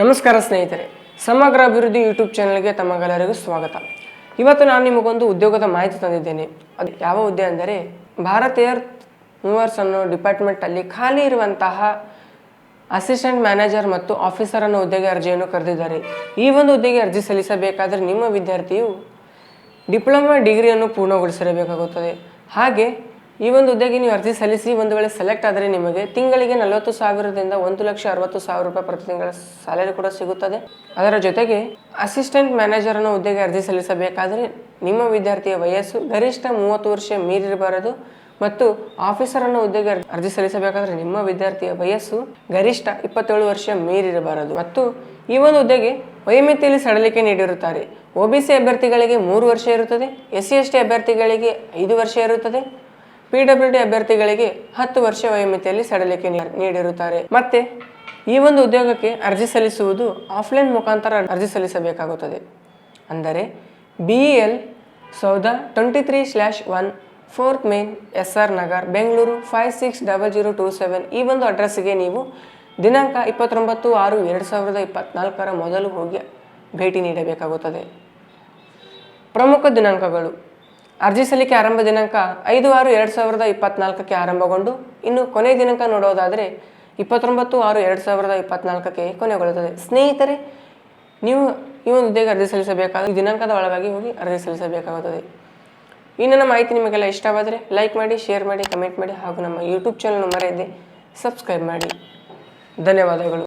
ನಮಸ್ಕಾರ ಸ್ನೇಹಿತರೆ, ಸಮಗ್ರ ಅಭಿವೃದ್ಧಿ ಯೂಟ್ಯೂಬ್ ಚಾನಲ್ಗೆ ತಮಗೆಲ್ಲರಿಗೂ ಸ್ವಾಗತ. ಇವತ್ತು ನಾನು ನಿಮಗೊಂದು ಉದ್ಯೋಗದ ಮಾಹಿತಿ ತಂದಿದ್ದೇನೆ. ಅದು ಯಾವ ಹುದ್ದೆ ಅಂದರೆ ಭಾರತ್ ಏರ್ ಮೂವರ್ಸ್ ಅನ್ನೋ ಡಿಪಾರ್ಟ್ಮೆಂಟಲ್ಲಿ ಖಾಲಿ ಇರುವಂತಹ ಅಸಿಸ್ಟೆಂಟ್ ಮ್ಯಾನೇಜರ್ ಮತ್ತು ಆಫೀಸರ್ ಅನ್ನೋ ಹುದ್ದೆಗೆ ಅರ್ಜಿಯನ್ನು ಕರೆದಿದ್ದಾರೆ. ಈ ಒಂದು ಹುದ್ದೆಗೆ ಅರ್ಜಿ ಸಲ್ಲಿಸಬೇಕಾದರೆ ನಿಮ್ಮ ವಿದ್ಯಾರ್ಥಿಯು ಡಿಪ್ಲೊಮಾ ಡಿಗ್ರಿಯನ್ನು ಪೂರ್ಣಗೊಳಿಸಿರಬೇಕಾಗುತ್ತದೆ. ಹಾಗೆ ಈ ಒಂದು ಹುದ್ದೆಗೆ ನೀವು ಅರ್ಜಿ ಸಲ್ಲಿಸಿ ಒಂದು ವೇಳೆ ಸೆಲೆಕ್ಟ್ ಆದರೆ ನಿಮಗೆ ತಿಂಗಳಿಗೆ ನಲವತ್ತು ಸಾವಿರದಿಂದ ಒಂದು ಲಕ್ಷ ಅರವತ್ತು ಸಾವಿರ ರೂಪಾಯಿ ಪ್ರತಿ ತಿಂಗಳ ಸ್ಯಾಲರಿ ಕೂಡ ಸಿಗುತ್ತದೆ. ಅದರ ಜೊತೆಗೆ ಅಸಿಸ್ಟೆಂಟ್ ಮ್ಯಾನೇಜರ್ ಅನ್ನೋ ಹುದ್ದೆಗೆ ಅರ್ಜಿ ಸಲ್ಲಿಸಬೇಕಾದರೆ ನಿಮ್ಮ ವಿದ್ಯಾರ್ಥಿಯ ವಯಸ್ಸು ಗರಿಷ್ಠ ಮೂವತ್ತು ವರ್ಷ ಮೀರಿರಬಾರದು ಮತ್ತು ಆಫೀಸರ್ ಅನ್ನೋ ಹುದ್ದೆಗೆ ಅರ್ಜಿ ಸಲ್ಲಿಸಬೇಕಾದರೆ ನಿಮ್ಮ ವಿದ್ಯಾರ್ಥಿಯ ವಯಸ್ಸು ಗರಿಷ್ಠ ಇಪ್ಪತ್ತೇಳು ವರ್ಷ ಮೀರಿರಬಾರದು. ಮತ್ತು ಈ ಒಂದು ಹುದ್ದೆಗೆ ವಯೋಮಿತಿಯಲ್ಲಿ ಸಡಲಿಕೆ ನೀಡಿರುತ್ತಾರೆ. ಒಬಿಸಿ ಅಭ್ಯರ್ಥಿಗಳಿಗೆ ಮೂರು ವರ್ಷ ಇರುತ್ತದೆ. ಎಸ್ ಸಿ ಎಸ್ ಟಿ ಅಭ್ಯರ್ಥಿಗಳಿಗೆ ಐದು ವರ್ಷ ಇರುತ್ತದೆ. ಪಿ ಡಬ್ಲ್ಯೂ ಡಿ ಅಭ್ಯರ್ಥಿಗಳಿಗೆ ಹತ್ತು ವರ್ಷ ವಯೋಮಿತಿಯಲ್ಲಿ ಸಡಲಿಕೆ ನೀಡಿರುತ್ತಾರೆ. ಮತ್ತೆ ಈ ಒಂದು ಉದ್ಯೋಗಕ್ಕೆ ಅರ್ಜಿ ಸಲ್ಲಿಸುವುದು ಆಫ್ಲೈನ್ ಮುಖಾಂತರ ಅರ್ಜಿ ಸಲ್ಲಿಸಬೇಕಾಗುತ್ತದೆ. ಅಂದರೆ B L Soudha twenty three slash one fourth main S R Nagar Bengaluru five six double zero two seven ಈ ಒಂದು ಅಡ್ರೆಸ್ಗೆ ನೀವು ದಿನಾಂಕ ಇಪ್ಪತ್ತೊಂಬತ್ತು ಆರು ಎರಡು ಸಾವಿರದ ಇಪ್ಪತ್ನಾಲ್ಕರ ಮೊದಲು ಹೋಗಿ ಭೇಟಿ ನೀಡಬೇಕಾಗುತ್ತದೆ. ಪ್ರಮುಖ ದಿನಾಂಕಗಳು. ಅರ್ಜಿ ಸಲ್ಲಿಕೆ ಆರಂಭ ದಿನಾಂಕ ಐದು ಆರು ಎರಡು ಸಾವಿರದ ಇಪ್ಪತ್ನಾಲ್ಕಕ್ಕೆ ಆರಂಭಗೊಂಡು ಇನ್ನು ಕೊನೆಯ ದಿನಾಂಕ ನೋಡೋದಾದರೆ ಇಪ್ಪತ್ತೊಂಬತ್ತು ಆರು ಎರಡು ಸಾವಿರದ ಇಪ್ಪತ್ನಾಲ್ಕಕ್ಕೆ ಕೊನೆಗೊಳ್ಳುತ್ತದೆ. ಸ್ನೇಹಿತರೆ, ನೀವು ಈ ಒಂದು ಹುದ್ದೆಗೆ ಅರ್ಜಿ ಸಲ್ಲಿಸಬೇಕಾದ ಈ ದಿನಾಂಕದ ಒಳಗಾಗಿ ಹೋಗಿ ಅರ್ಜಿ ಸಲ್ಲಿಸಬೇಕಾಗುತ್ತದೆ. ಈ ನನ್ನ ಮಾಹಿತಿ ನಿಮಗೆಲ್ಲ ಇಷ್ಟವಾದರೆ ಲೈಕ್ ಮಾಡಿ, ಶೇರ್ ಮಾಡಿ, ಕಮೆಂಟ್ ಮಾಡಿ ಹಾಗೂ ನಮ್ಮ ಯೂಟ್ಯೂಬ್ ಚಾನಲ್ ಮರೆಯದೆ ಸಬ್ಸ್ಕ್ರೈಬ್ ಮಾಡಿ. ಧನ್ಯವಾದಗಳು.